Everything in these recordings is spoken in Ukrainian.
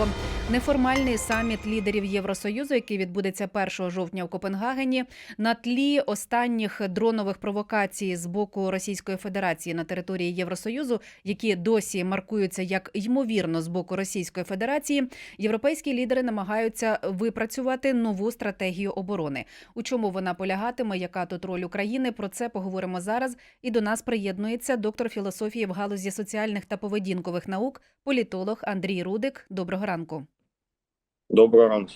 про неформальний саміт лідерів Євросоюзу, який відбудеться 1 жовтня в Копенгагені, на тлі останніх дронових провокацій з боку Російської Федерації на території Євросоюзу, які досі маркуються як ймовірно з боку Російської Федерації. Європейські лідери намагаються випрацювати нову стратегію оборони. У чому вона полягатиме? Яка тут роль України? Про це поговоримо зараз. І до нас приєднується доктор філософії в галузі соціальних та поведінкових наук, політолог Андрій Рудик. Доброго ранку. Доброго ранку.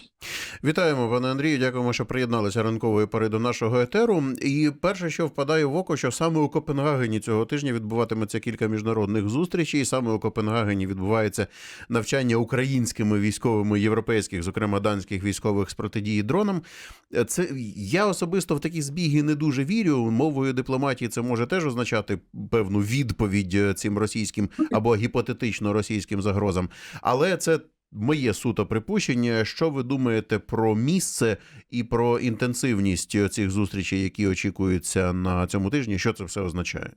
Вітаємо, пане Андрію. Дякуємо, що приєдналися ранкової пори до нашого етеру. І перше, що впадає в око, що саме у Копенгагені цього тижня відбуватиметься кілька міжнародних зустрічей. І Саме у Копенгагені відбувається навчання українськими військовими європейських, зокрема данських військових з протидії дронам. Це я особисто в такі збіги не дуже вірю. Мовою дипломатії це може теж означати певну відповідь цим російським або гіпотетично російським загрозам, але це. Моє суто припущення. Що ви думаєте про місце і про інтенсивність цих зустрічей, які очікуються на цьому тижні? Що це все означає?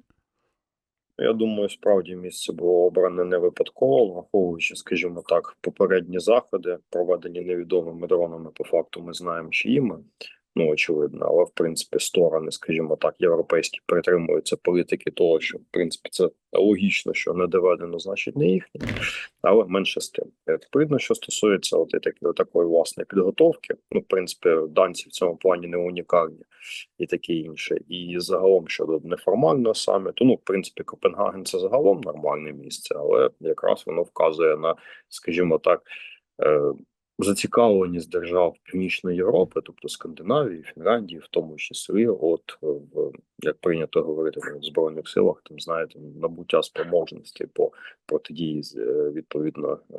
Я думаю, справді місце було обране не випадково, враховуючи, скажімо так, попередні заходи, проведені невідомими дронами. По факту ми знаємо, чиїми. Ну, очевидно, але в принципі сторони, скажімо так, європейські притримуються політики того, що в принципі це логічно, що не доведено, значить не їхнє, але менше з тим. Відповідно, що стосується от і такі, такої власної підготовки, ну в принципі, данці в цьому плані не унікальні і таке інше. І загалом щодо неформального саміту, ну в принципі, Копенгаген це загалом нормальне місце, але якраз воно вказує на, скажімо так. Е, зацікавленість держав Північної Європи, тобто Скандинавії, Фінляндії, в тому числі, от в як прийнято говорити в збройних силах, там знаєте, набуття спроможності по протидії з е, відповідно е,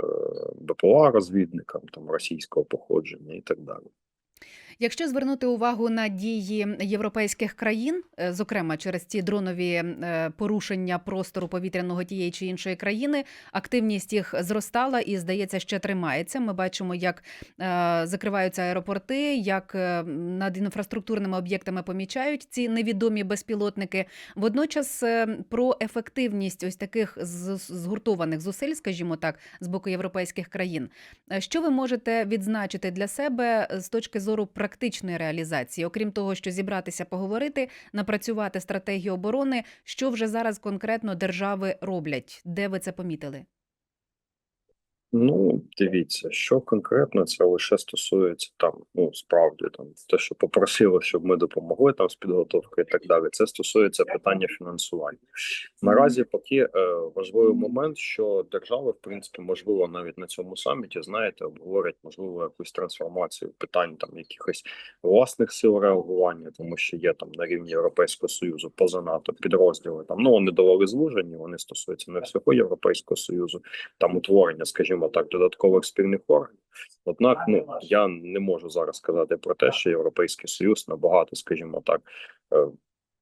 БПЛА розвідникам там російського походження і так далі. Якщо звернути увагу на дії європейських країн, е, зокрема через ці дронові е, порушення простору повітряного тієї чи іншої країни, активність їх зростала і, здається, ще тримається. Ми бачимо, як е, закриваються аеропорти, як над інфраструктурними об'єктами помічають ці невідомі безпілотники. Водночас про ефективність ось таких згуртованих зусиль, скажімо так, з боку європейських країн. Що ви можете відзначити для себе з точки зору практики? практичної реалізації, окрім того, що зібратися, поговорити, напрацювати стратегію оборони, що вже зараз конкретно держави роблять, де ви це помітили? Ну, дивіться, що конкретно це лише стосується там, ну справді там те, що попросили, щоб ми допомогли там з підготовкою і так далі. Це стосується питання фінансування. Наразі поки е, важливий момент, що держави, в принципі, можливо, навіть на цьому саміті, знаєте, обговорять можливо якусь трансформацію питань там якихось власних сил реагування, тому що є там на рівні Європейського союзу поза НАТО підрозділи. Там ну вони довели звужені, вони стосуються не всього європейського союзу, там утворення, скажімо скажімо так, додаткових спільних органів. Однак, ну я не можу зараз сказати про те, що європейський союз набагато, скажімо так, е,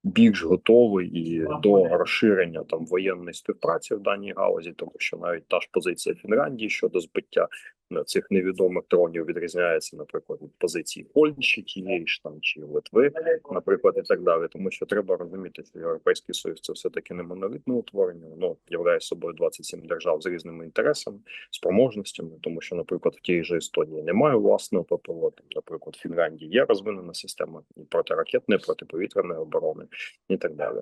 більш готовий і до розширення там воєнної співпраці в даній галузі, тому що навіть та ж позиція Фінляндії щодо збиття цих невідомих дронів відрізняється, наприклад, від позиції Польщі, тієї ж там чи Литви, наприклад, і так далі. Тому що треба розуміти, що європейський союз це все таки не монолітне утворення, воно являє собою 27 держав з різними інтересами, спроможностями, тому що, наприклад, в тій же Естонії немає власного ППО, там, наприклад, в Фінляндії є розвинена система і протиракетної протиповітряної оборони і так далі.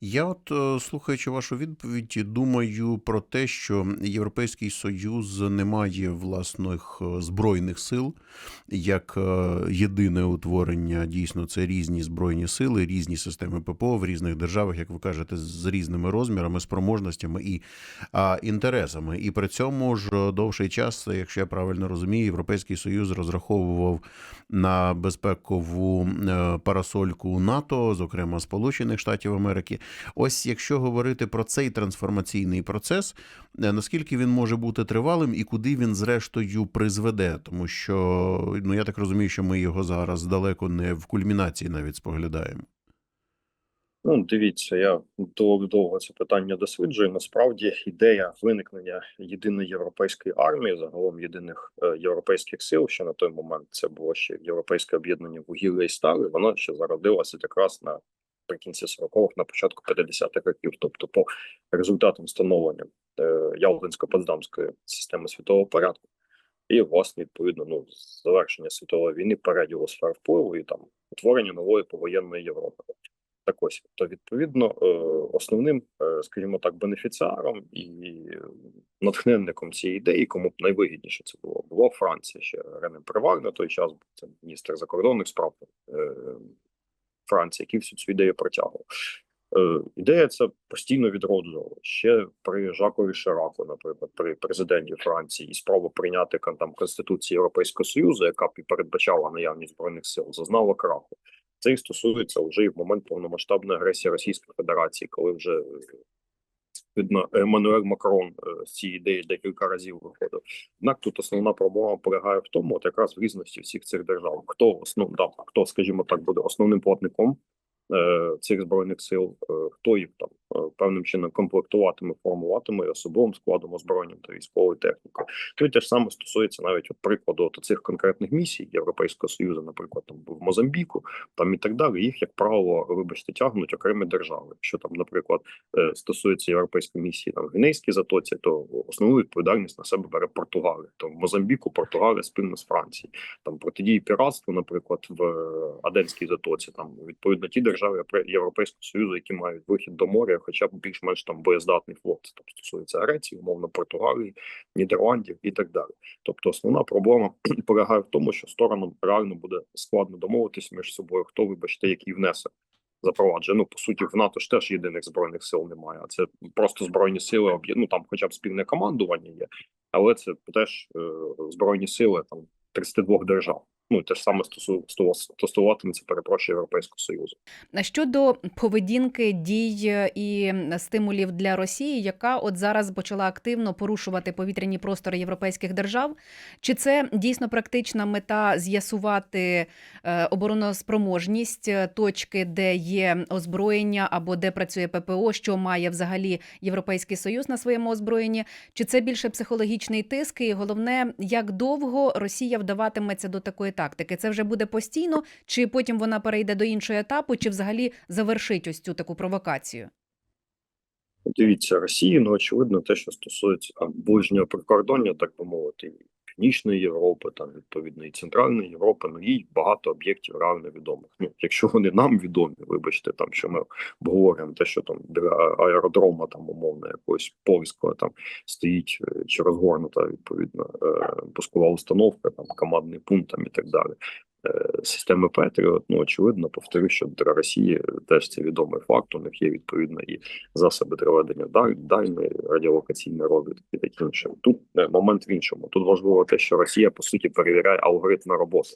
Я, от е, слухаючи вашу відповідь, думаю про те, що Європейський Союз не має власних е, збройних сил як е, єдине утворення. Дійсно, це різні збройні сили, різні системи ППО в різних державах, як ви кажете, з різними розмірами, спроможностями і а, інтересами. І при цьому ж довший час, якщо я правильно розумію, Європейський Союз розраховував на безпекову парасольку НАТО, зокрема Сполучених Штатів Америки. Ось якщо говорити про цей трансформаційний процес, е, наскільки він може бути тривалим і куди він зрештою призведе, тому що ну я так розумію, що ми його зараз далеко не в кульмінації навіть споглядаємо. Ну, дивіться, я довго довго це питання досліджую. Насправді ідея виникнення єдиної європейської армії, загалом єдиних е, європейських сил, що на той момент це було ще європейське об'єднання вугілля і стали. Воно ще зародилося якраз на наприкінці 40-х, на початку 50-х років. Тобто, по результатам встановлення е, Ялтинсько-Потсдамської системи світового порядку, і власне відповідно ну завершення світової війни, переділу сфер впливу і там утворення нової повоєнної Європи. Так ось, то відповідно е, основним, е, скажімо так, бенефіціаром і натхненником цієї ідеї, кому б найвигідніше це було, було Франція. Ще Рене Привар на той час був це міністр закордонних справ е, Франції, який всю цю ідею протягував. Е, ідея ця постійно відроджувала ще при Жакові Шираку, наприклад, при президенті Франції, і спроба прийняти там Конституцію Європейського Союзу, яка передбачала наявність збройних сил, зазнала краху. Це і стосується вже і в момент повномасштабної агресії Російської Федерації, коли вже видно Еммануель Макрон е, з цієї ідеї декілька разів виходив. Однак тут основна проблема полягає в тому, от якраз в різності всіх цих держав. Хто основ, да, хто, скажімо так, буде основним платником цих збройних сил, е, хто їх там е, певним чином комплектуватиме, формуватиме і особовим складом озброєнням та військовою технікою. І те ж саме стосується навіть от прикладу от цих конкретних місій Європейського союзу, наприклад, там в Мозамбіку, там і так далі. Їх як правило, вибачте, тягнуть окремі держави. Якщо там, наприклад, е, стосується європейської місії там в Гвінейській затоці, то основну відповідальність на себе бере Португалія. То в Мозамбіку Португалія спільно з Францією. Там протидії піратству, наприклад, в е, Аденській затоці, там відповідно ті держави Європе- Європейського союзу, які мають вихід до моря, хоча б більш-менш там боєздатний флот. Там стосується Греції, умовно Португалії, Нідерландів і так далі. Тобто, основна проблема полягає в тому, що сторонам реально буде складно домовитися між собою, хто, вибачте, який внесок запроваджує. Ну по суті, в НАТО ж теж єдиних збройних сил немає. А це просто збройні сили ну там, хоча б спільне командування є, але це теж е, збройні сили там 32 держав. Ну те ж саме стосу, стосу- стосуватиметься, перепрошую Європейського союзу. Щодо поведінки дій і стимулів для Росії, яка от зараз почала активно порушувати повітряні простори європейських держав, чи це дійсно практична мета з'ясувати е, обороноспроможність е, точки, де є озброєння або де працює ППО, що має взагалі Європейський Союз на своєму озброєнні? Чи це більше психологічний тиск? І головне, як довго Росія вдаватиметься до такої тактики? Це вже буде постійно, чи потім вона перейде до іншого етапу, чи взагалі завершить ось цю таку провокацію? Дивіться, Росії, ну очевидно, те, що стосується там ближнього прикордоння, так би мовити, Північної Європи, там відповідно і Центральної Європи, ну їй багато об'єктів реально відомих. Ну, якщо вони нам відомі, вибачте, там що ми обговорюємо те, що там біля аеродрома, там умовно якогось польського там стоїть е, чи розгорнута відповідно е, пускова установка, там командний пункт там і так далі. Е, Системи Петріот, ну очевидно, повторю, що для Росії теж це відомий факт. У них є відповідно і засоби для ведення даль- дальної радіолокаційної розвідки і таке інше. Тут е, момент в іншому. Тут важливо те, що Росія по суті перевіряє алгоритми роботи.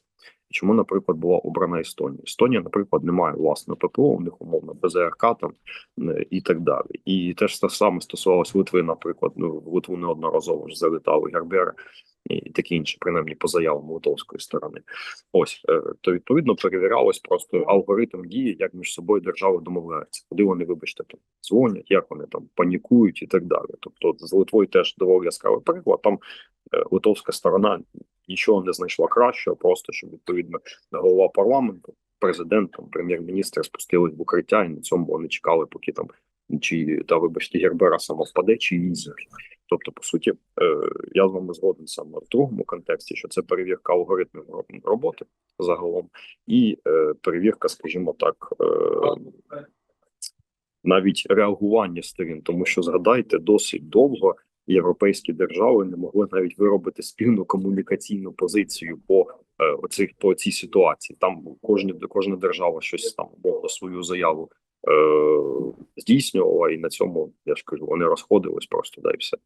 Чому, наприклад, була обрана Естонія? Естонія, наприклад, не має власного ППО, у них умовно БЗРК там е, і так далі. І теж те саме стосувалось Литви, наприклад. Ну в Литву неодноразово ж залітали Гербери і таке інше, принаймні по заявам литовської сторони. Ось е, то відповідно перевірялось просто алгоритм дії, як між собою держави домовляються, куди вони, вибачте, там дзвонять, як вони там панікують і так далі. Тобто, з Литвою теж доволі яскравий приклад. Там е, литовська сторона нічого не знайшла кращого, просто щоб відповідно голова парламенту, президент, там, прем'єр-міністр спустились в укриття, і на цьому вони чекали, поки там чи та вибачте Гербера сама впаде, чи зірве. Тобто, по суті, е, я з вами згоден саме в другому контексті, що це перевірка алгоритмів роботи загалом, і е, перевірка, скажімо так, е, навіть реагування сторін, тому що згадайте, досить довго європейські держави не могли навіть виробити спільну комунікаційну позицію по оцих по цій ситуації. Там кожна кожна держава щось там мовно свою заяву здійснювала, і на цьому я ж кажу, вони розходились просто да і все.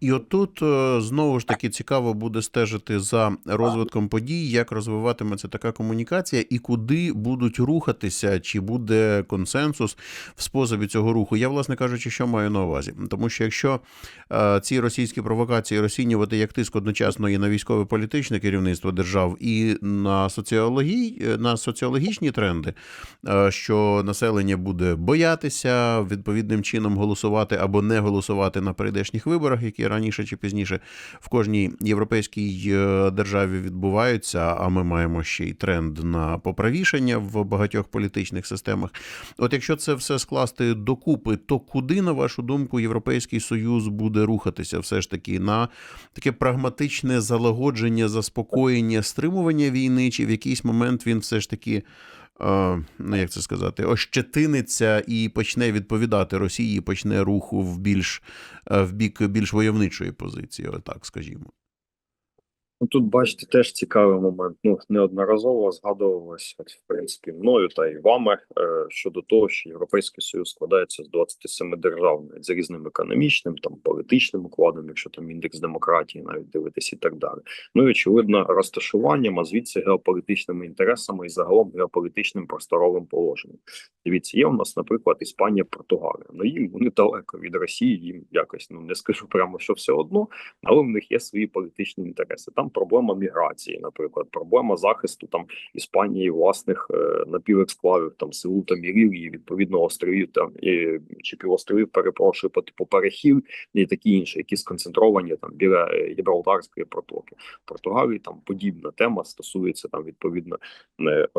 І отут е, знову ж таки цікаво буде стежити за розвитком подій, як розвиватиметься така комунікація, і куди будуть рухатися, чи буде консенсус в способі цього руху. Я, власне кажучи, що маю на увазі. Тому що якщо е, ці російські провокації розцінювати як тиск одночасно і на військове політичне керівництво держав, і на соціології, на соціологічні тренди, е, що населення буде боятися відповідним чином голосувати або не голосувати на прийдешніх виборах. Виборах, які раніше чи пізніше в кожній європейській е, державі відбуваються. А ми маємо ще й тренд на поправішання в багатьох політичних системах. От якщо це все скласти докупи, то куди, на вашу думку, Європейський Союз буде рухатися? Все ж таки на таке прагматичне залагодження, заспокоєння, стримування війни, чи в якийсь момент він все ж таки. Е, Ну, як це сказати, ощетиниться і почне відповідати Росії, почне руху в більш е, в бік більш войовничої позиції, отак скажімо. Ну, тут бачите теж цікавий момент. Ну неодноразово згадувалося в принципі мною та і вами е, щодо того, що Європейський Союз складається з 27 держав навіть з різним економічним, там політичним укладом, якщо там індекс демократії, навіть дивитися і так далі. Ну і очевидно, розташуванням, а звідси геополітичними інтересами і загалом геополітичним просторовим положенням. Дивіться, є у нас, наприклад, Іспанія, Португалія. Ну їм вони далеко від Росії, їм якось ну не скажу прямо, що все одно, але в них є свої політичні інтереси. Там проблема міграції, наприклад, проблема захисту там Іспанії власних е, напівексклавів, там Сеул та Мірілії, відповідно островів там і, чи півостровів, перепрошую, по типу перехів і такі інші, які сконцентровані там біля е, Гібралтарської протоки. Португалії там подібна тема стосується там відповідно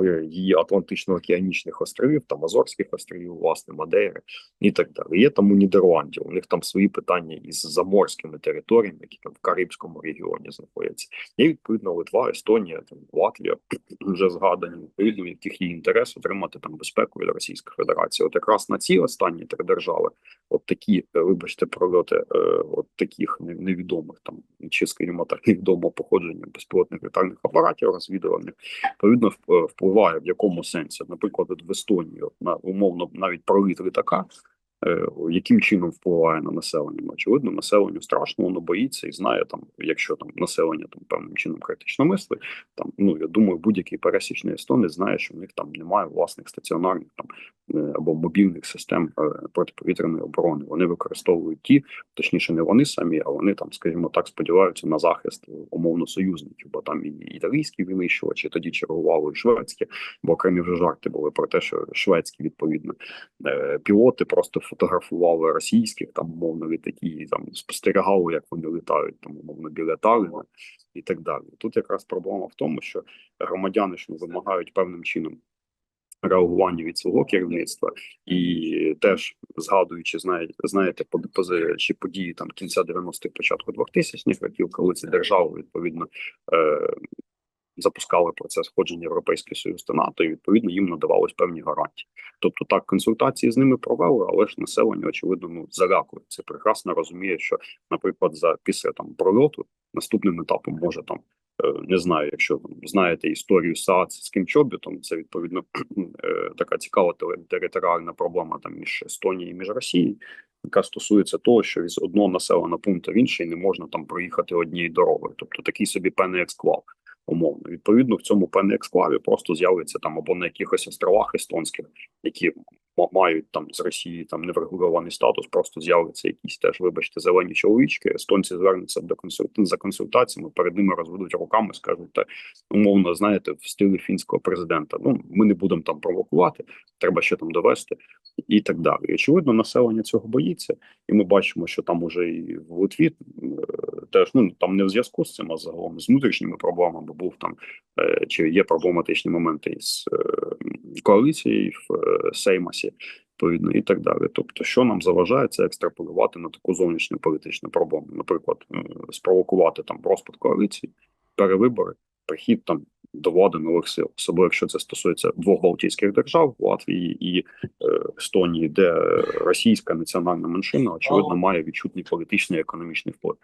е, її Атлантично-океанічних островів, там Азорських островів, власне, Мадейри і так далі. Є там у Нідерландів. У них там свої питання із заморськими територіями, які там в Карибському регіоні знаходяться. Є відповідно Литва, Естонія, там Латвія вже згадані в яких є інтерес отримати там безпеку від Російської Федерації. От якраз на ці останні три держави, от такі, е, вибачте, прольоти, е, от таких невідомих там чи скажімо так, невідомого походження безпілотних літальних апаратів розвідувальних, відповідно впливає в якому сенсі, наприклад, в Естонії от на умовно навіть проліт літака. Е, Яким чином впливає на населення? Ну, Очевидно, населенню страшно, воно боїться і знає там, якщо там населення там певним чином критично мислить, там ну я думаю, будь-який пересічний естонець знає, що в них там немає власних стаціонарних там е, або мобільних систем е, протиповітряної оборони. Вони використовують ті, точніше, не вони самі, а вони там, скажімо так, сподіваються на захист умовно союзників, бо там і італійські винищувачі тоді чергували, і шведські, бо окремі вже жарти були про те, що шведські відповідно пілоти просто фотографували російських там умовно літаки, там спостерігали, як вони літають там умовно біля Талліна і так далі. Тут якраз проблема в тому, що громадяни ж вимагають певним чином. Реагування від свого керівництва і теж згадуючи, знаєте, знаєте, чи події там кінця 90-х, початку 2000-х років, коли ці держави відповідно е, запускали процес входження в Європейський Союз та НАТО, і відповідно їм надавались певні гарантії. Тобто так консультації з ними провели, але ж населення очевидно ну залякує. Це прекрасно розуміє, що, наприклад, за після там прольоту наступним етапом може там. е, Не знаю, якщо знаєте історію СААЦ з Кімчобітом, це відповідно е, така цікава територіальна проблема там між Естонією і між Росією, яка стосується того, що з одного населеного пункту в інший не можна там проїхати однією дорогою, тобто такий собі певний ексклав умовно. Відповідно, в цьому пенексклаві ексклаві просто з'явиться там або на якихось островах естонських, які мають там з Росії там неврегульований статус, просто з'являться якісь теж, вибачте, зелені чоловічки. Естонці звернуться до консульт... за консультаціями, перед ними розведуть руками, скажуть, та умовно, знаєте, в стилі фінського президента. Ну ми не будемо там провокувати, треба ще там довести і так далі. І, очевидно, населення цього боїться, і ми бачимо, що там уже і в Литві е, теж ну там не в зв'язку з цим, а загалом з внутрішніми проблемами був там е, чи є проблематичні моменти із е, коаліцією в е, Сеймасі, відповідно, і так далі. Тобто, що нам заважає це екстраполювати на таку зовнішню політичну проблему, наприклад, спровокувати там розпад коаліції, перевибори, прихід там. До влади нових сил, особливо якщо це стосується двох балтійських держав Латвії і е, Естонії, де російська національна меншина очевидно має відчутний політичний і економічний вплив.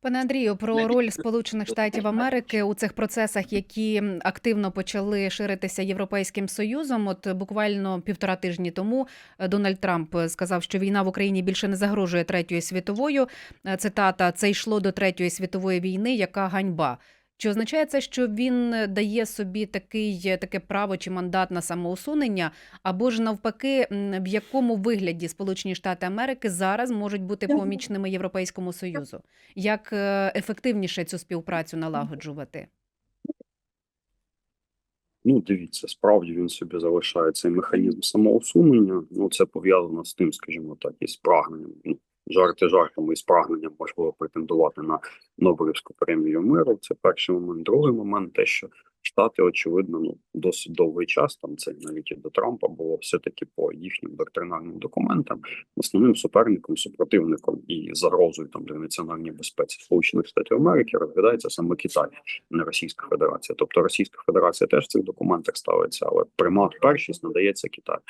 Пане Андрію, про роль Сполучених Штатів Америки у цих процесах, які активно почали ширитися Європейським Союзом. От буквально півтора тижні тому е, Дональд Трамп сказав, що війна в Україні більше не загрожує третьою світовою. Е, Цитата: це йшло до третьої світової війни. Яка ганьба? Чи означає це, що він дає собі такий таке право чи мандат на самоусунення, або ж навпаки, в якому вигляді Сполучені Штати Америки зараз можуть бути помічними Європейському Союзу? Як е, ефективніше цю співпрацю налагоджувати? Ну, дивіться, справді він собі залишає цей механізм самоусунення. Ну, це пов'язано з тим, скажімо так, із прагненням ну, жарти жартами і з прагненням можливо претендувати на Нобелівську премію миру. Це перший момент. Другий момент, те, що Штати, очевидно, ну досить довгий час. Там це навіть і до Трампа було все таки по їхнім доктринарним документам. Основним суперником, супротивником і загрозою там для національної безпеці Сполучених Штатів Америки розглядається саме Китай, не Російська Федерація. Тобто Російська Федерація теж в цих документах ставиться, але примат першість надається Китаю.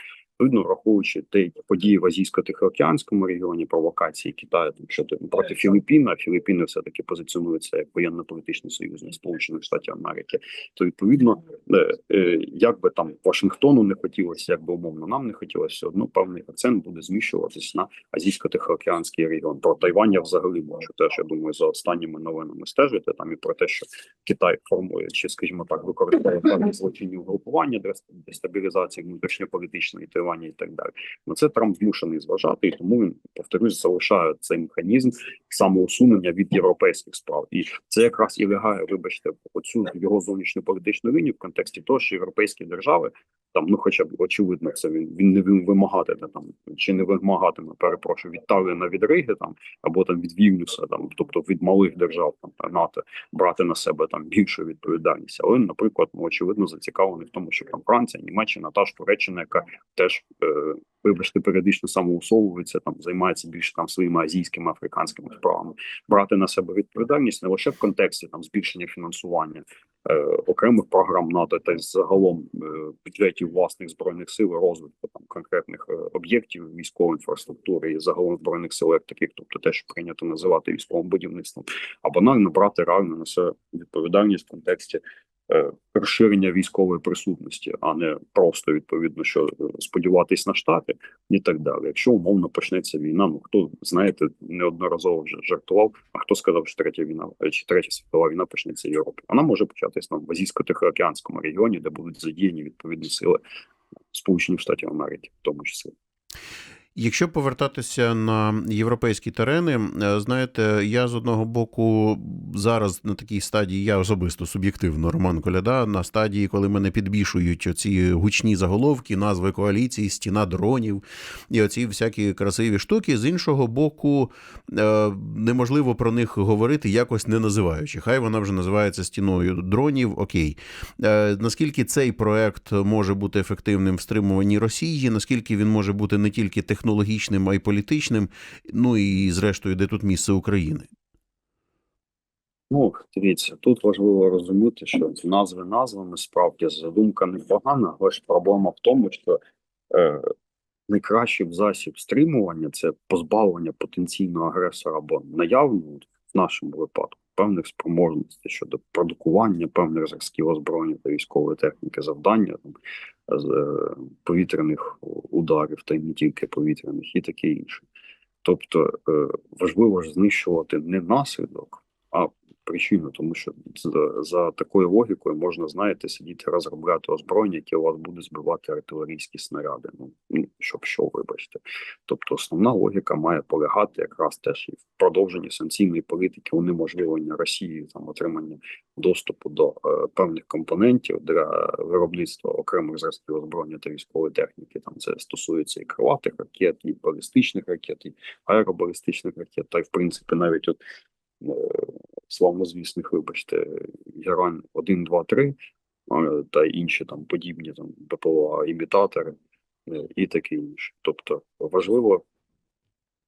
Видно, враховуючи ті події в азійсько-тихоокеанському регіоні, провокації Китаю там щодо проти Філіппін, а Філіппіни все таки позиціонуються як воєнно-політичний союзник Сполучених Штатів Америки. То відповідно, е, е, як би там Вашингтону не хотілося, як би умовно нам не хотілося, все одно певний акцент буде зміщуватись на азійсько-тихоокеанський регіон. Про Тайвань я взагалі можу теж я думаю за останніми новинами стежити там і про те, що Китай формує чи, скажімо так, використовує певні злочинні угрупування для дестабілізації внутрішньополітичної Тайвані і так далі. На це Трамп змушений зважати, і тому він повторюсь залишає цей механізм самоусунення від європейських справ, і це якраз і лягає, вибачте, оцю його зовнішньополітичну лінію в контексті того, що європейські держави там, ну хоча б очевидно, це він він не вимагатиме там чи не вимагатиме, перепрошую, від Талліна від Риги там або там від Вільнюса, там тобто від малих держав там НАТО брати на себе там більшу відповідальність. Але, наприклад, ну, очевидно зацікавлений в тому, що там Франція, Німеччина, та ж Туреччина, яка теж е, вибачте, періодично самоусовується, там займається більше там своїми азійськими африканськими справами, брати на себе відповідальність не лише в контексті там збільшення фінансування е, окремих програм НАТО та й загалом е, бюджетів власних збройних сил, розвитку там конкретних е, об'єктів військової інфраструктури і загалом збройних сил, як таких, тобто те, що прийнято називати військовим будівництвом, а банально брати реально на себе відповідальність в контексті розширення військової присутності, а не просто відповідно, що е, сподіватись на штати і так далі. Якщо умовно почнеться війна, ну хто знаєте, неодноразово вже жартував. А хто сказав, що третя війна е, чи третя світова війна почнеться в Європі? Вона може початись там в азійсько-тихоокеанському регіоні, де будуть задіяні відповідні сили Сполучених Штатів Америки, в тому числі. Якщо повертатися на європейські терени, е, знаєте, я з одного боку зараз на такій стадії, я особисто суб'єктивно, Роман Коляда, на стадії, коли мене підбішують оці гучні заголовки, назви коаліції, стіна дронів і оці всякі красиві штуки. З іншого боку, е, неможливо про них говорити, якось не називаючи. Хай вона вже називається стіною дронів. Окей, Е, наскільки цей проект може бути ефективним в стримуванні Росії, наскільки він може бути не тільки технологічним, а й політичним. Ну і зрештою, де тут місце України? Ну, дивіться, тут важливо розуміти, що назви назвами справді задумка непогана, але ж проблема в тому, що е, найкращий засіб стримування це позбавлення потенційного агресора або наявного в нашому випадку певних спроможностей щодо продукування певних зразків озброєння та військової техніки, завдання там е, повітряних ударів, та й не тільки повітряних, і таке інше. Тобто е, важливо ж знищувати не наслідок, причину, тому що за, за такою логікою можна, знаєте, сидіти розробляти озброєння, яке у вас буде збивати артилерійські снаряди. Ну ну, щоб що, вибачте. Тобто, основна логіка має полягати якраз теж і в продовженні санкційної політики унеможливлення Росії там отримання доступу до е, певних компонентів для виробництва окремих зразків озброєння та військової техніки. Там це стосується і крилатих ракет, і балістичних ракет, і аеробалістичних ракет, та й в принципі навіть от е, славнозвісних, вибачте, Герань 1, 2, 3 е, та інші там подібні там ППО імітатори е, і таке інше. Тобто важливо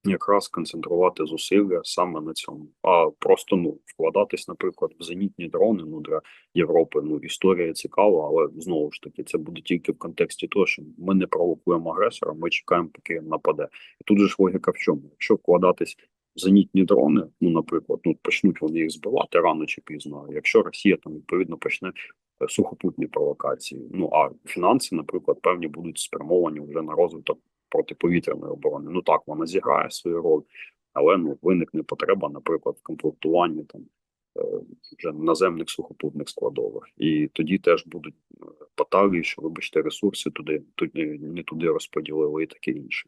якраз концентрувати зусилля саме на цьому, а просто ну вкладатись, наприклад, в зенітні дрони. Ну для Європи ну історія цікава, але знову ж таки це буде тільки в контексті того, що ми не провокуємо агресора, ми чекаємо, поки він нападе. І тут же ж логіка в чому? Якщо вкладатись зенітні дрони, ну наприклад, ну почнуть вони їх збивати рано чи пізно. Якщо Росія там відповідно почне е, сухопутні провокації, ну а фінанси, наприклад, певні будуть спрямовані вже на розвиток протиповітряної оборони. Ну так вона зіграє свою роль, але ну виникне потреба, наприклад, в комплектуванні там вже наземних сухопутних складових, і тоді теж будуть е, баталії, що вибачте, ресурси туди, туди не туди розподілили і таке інше.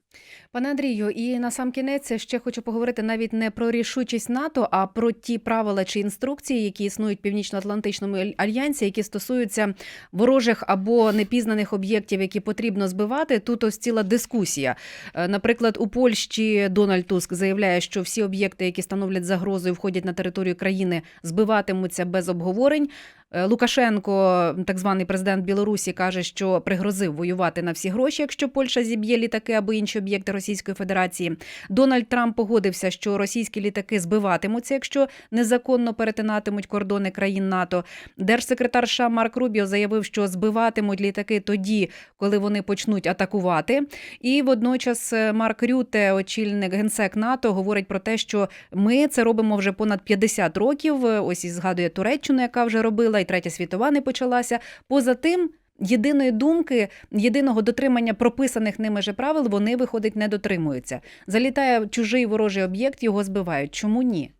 Пане Андрію, і на сам кінець ще хочу поговорити навіть не про рішучість НАТО, а про ті правила чи інструкції, які існують в Північно-Атлантичному аль- альянсі, які стосуються ворожих або непізнаних об'єктів, які потрібно збивати. Тут ось ціла дискусія. Е, Наприклад, у Польщі Дональд Туск заявляє, що всі об'єкти, які становлять загрозу входять на територію країни, збиватимуться без обговорень. Е, Лукашенко, так званий президент Білорусі, каже, що пригрозив воювати на всі гроші, якщо Польща зіб'є літаки або інші об'єкти Російської Федерації. Дональд Трамп погодився, що російські літаки збиватимуться, якщо незаконно перетинатимуть кордони країн НАТО. Держсекретар США Марк Рубіо заявив, що збиватимуть літаки тоді, коли вони почнуть атакувати. І водночас е, Марк Рюте, очільник генсек НАТО, говорить про те, що ми це робимо вже понад 50 років. Е, Ось і згадує Туреччину, яка вже робила, і третя світова не почалася. Поза тим. Єдиної думки, єдиного дотримання прописаних ними же правил вони виходить не дотримуються. Залітає чужий ворожий об'єкт, його збивають. Чому ні?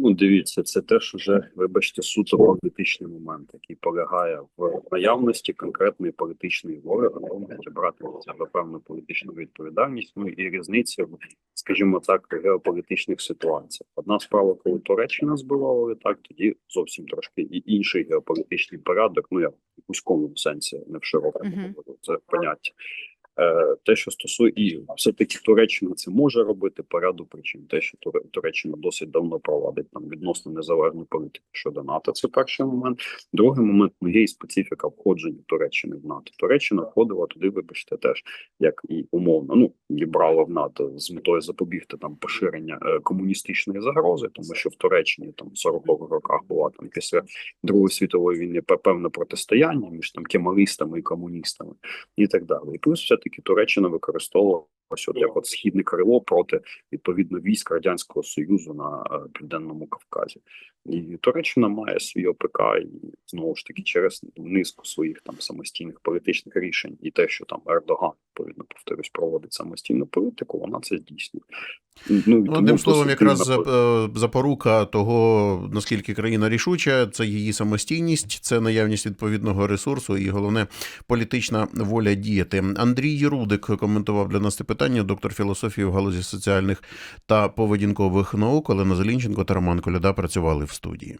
Ну, дивіться, це теж уже, вибачте, суто політичний момент, який полягає в наявності конкретної політичної волі, готовності брати на себе певну політичну відповідальність. Ну і різниця в, скажімо так, геополітичних ситуаціях. Одна справа, коли Туреччина збивала літак, тоді зовсім трошки і інший геополітичний порядок. Ну я в вузькому сенсі, не в широкому Мгм. говорю, це поняття. Е, Те, що стосує і все-таки Туреччина це може робити по ряду причин. Те, що Туре- Туреччина досить давно проводить там відносно незалежну політику щодо НАТО, це перший момент. Другий момент ну, є і специфіка входження Туреччини в НАТО. Туреччина входила туди, вибачте, теж як і умовно, ну і брала в НАТО з метою запобігти там поширення е, комуністичної загрози, тому що в Туреччині там в 40-х роках була там після Другої світової війни певне протистояння між там кемалістами і комуністами і так далі. І плюс все-таки Туреччина використовувала ось от як от східне крило проти відповідно військ радянського союзу на е, південному Кавказі. І Туреччина має свій ОПК і знову ж таки через низку своїх там самостійних політичних рішень, і те, що там Ердоган відповідно повторюсь, проводить самостійну політику, вона це здійснює. Ну, і Ну, Одним словом, якраз за- е, запорука того, наскільки країна рішуча, це її самостійність, це наявність відповідного ресурсу і головне політична воля діяти. Андрій Рудик коментував для нас це питання, доктор філософії в галузі соціальних та поведінкових наук. Олена Зелінченко та Роман Коляда працювали в студії.